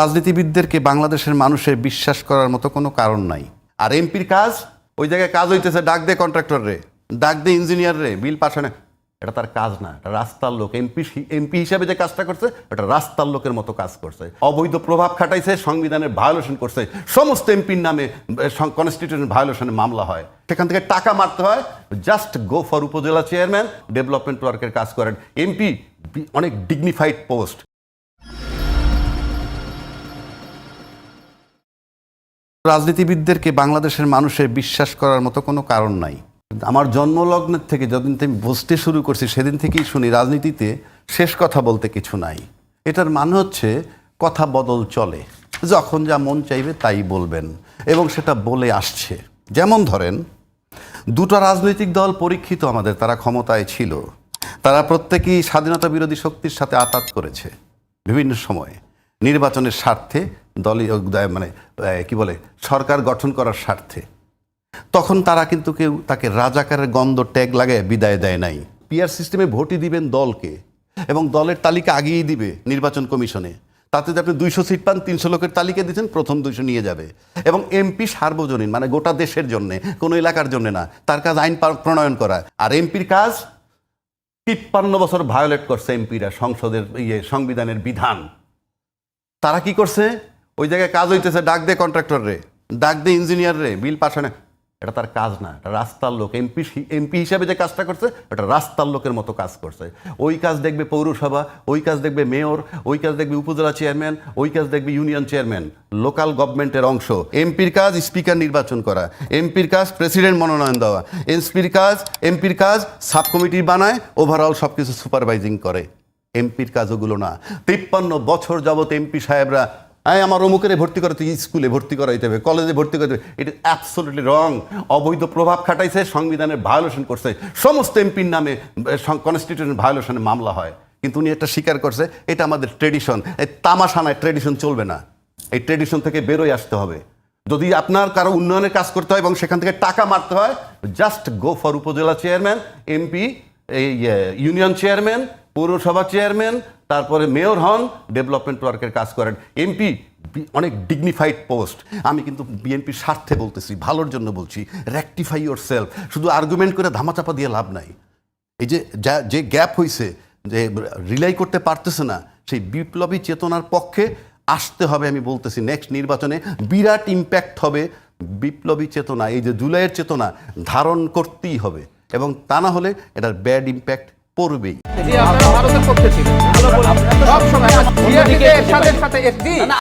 রাজনীতিবিদদেরকে বাংলাদেশের মানুষের বিশ্বাস করার মতো কোনো কারণ নাই। আর এমপির কাজ, ওই জায়গায় কাজ হইতেছে ডাক দে কন্ট্রাক্টর রে, ডাক দে ইঞ্জিনিয়ার রে বিল পাঠানে এটা তার কাজ না, এটা রাস্তার লোক। এমপি এমপি হিসাবে যে কাজটা করছে, এটা রাস্তার লোকের মতো কাজ করছে। অবৈধ প্রভাব খাটাইছে, সংবিধানের ভায়োলেশন করছে। সমস্ত এমপির নামে কনস্টিটিউশন ভায়োলেশনের মামলা হয়। সেখান থেকে টাকা মারতে হয়। Just go for upazila chairman development ওয়ার্কের কাজ করেন। এমপি অনেক ডিগনিফাইড পোস্ট রাজনীতিবিদদেরকে বাংলাদেশের মানুষের বিশ্বাস করার মতো কোনো কারণ নাই। আমার জন্মলগ্নের থেকে যদিন আমি বুঝতে শুরু করছি, সেদিন থেকেই শুনি রাজনীতিতে শেষ কথা বলতে কিছু নাই। এটার মানে হচ্ছে কথা বদল চলে। যখন যা মন চাইবে তাই বলবেন এবং সেটা বলে আসছে। যেমন ধরেন, দুটো রাজনৈতিক দল পরীক্ষিত আমাদের, তারা ক্ষমতায় ছিল। তারা প্রত্যেকেই স্বাধীনতা বিরোধী শক্তির সাথে আতাত করেছে। বিভিন্ন সময়ে নির্বাচনের স্বার্থে দলীয় মানে কি বলে, সরকার গঠন করার স্বার্থে। তখন তারা কিন্তু কেউ তাকে রাজাকারের গন্ধ ট্যাগ লাগায় বিদায় দেয় নাই। পিআর সিস্টেমে ভোটই দিবেন দলকে এবং দলের তালিকা আগেই দিবে নির্বাচন কমিশনে। তাতে যদি আপনি দুইশো সিট পান, তিনশো লোকের তালিকা দিচ্ছেন প্রথম দুইশো নিয়ে যাবে। এবং এমপি সার্বজনীন মানে গোটা দেশের জন্য, কোনো এলাকার জন্য না, তার কাজ আইন প্রণয়ন করা। আর এমপির কাজ, তিপ্পান্ন বছর ভায়োলেট করছে এমপিরা সংসদের ইয়ে সংবিধানের বিধান। তারা কি করছে? ওই জায়গায় কাজ হইতেছে, ডাক দে কন্ট্রাক্টর রে, ডাক দে ইঞ্জিনিয়ার রে বিল পাঠানে এটা তার কাজ না, এটা রাস্তার লোক এমপি এমপি হিসাবে যে কাজটা করছে, এটা রাস্তার লোকের মতো কাজ করছে। ওই কাজ দেখবে পৌরসভা, ওই কাজ দেখবে মেয়র, ওই কাজ দেখবে উপজেলা চেয়ারম্যান ওই কাজ দেখবে ইউনিয়ন চেয়ারম্যান লোকাল গভর্নমেন্টের অংশ। এমপির কাজ স্পিকার নির্বাচন করা এমপির কাজ প্রেসিডেন্ট মনোনয়ন দেওয়া এমপির কাজ এমপির কাজ সাব কমিটি বানায় ওভারঅল সব কিছু সুপারভাইজিং করে। এমপির কাজ ওগুলো না। তিপ্পান্ন বছর যাবত এমপি সাহেবরা হ্যাঁ আমার অমুকের ভর্তি করাতে স্কুলে ভর্তি করাইতে হবে, কলেজে ভর্তি করতে হবে। এটা অ্যাবসোলুটলি রং অবৈধ প্রভাব খাটাইছে, সংবিধানের ভায়োলেশন করছে। সমস্ত এমপির নামে কনস্টিটিউশন ভায়োলেশনের মামলা হয়। কিন্তু উনি এটা স্বীকার করছে, এটা আমাদের ট্রেডিশন এই তামাশানায় ট্রেডিশন চলবে না। এই ট্রেডিশন থেকে বেরোয় আসতে হবে। যদি আপনার কারও উন্নয়নের কাজ করতে হয় এবং সেখান থেকে টাকা মারতে হয় just go for upazila chairman MP এই ইউনিয়ন চেয়ারম্যান পৌরসভা চেয়ারম্যান তারপরে মেয়র হন, ডেভেলপমেন্ট ওয়ার্কের কাজ করেন। এমপি, অনেক ডিগনিফাইড পোস্ট আমি কিন্তু বিএনপির স্বার্থে বলতেছি, ভালোর জন্য বলছি। রেকটিফাই ইউর সেলফ শুধু আর্গুমেন্ট করে ধামাচাপা দিয়ে লাভ নাই। এই যে যা, যে গ্যাপ হয়েছে যে রিলাই করতে পারতেছে না, সেই বিপ্লবী চেতনার পক্ষে আসতে হবে আমি বলতেছি। নেক্সট নির্বাচনে বিরাট ইম্প্যাক্ট হবে বিপ্লবী চেতনা। এই যে জুলাইয়ের চেতনা ধারণ করতেই হবে। এবং তা না হলে এটার ব্যাড ইম্প্যাক্ট পড়বেই। জি আপনারা ভারতের পক্ষে ছিলেন সব সময় সাথে সাথে এসডি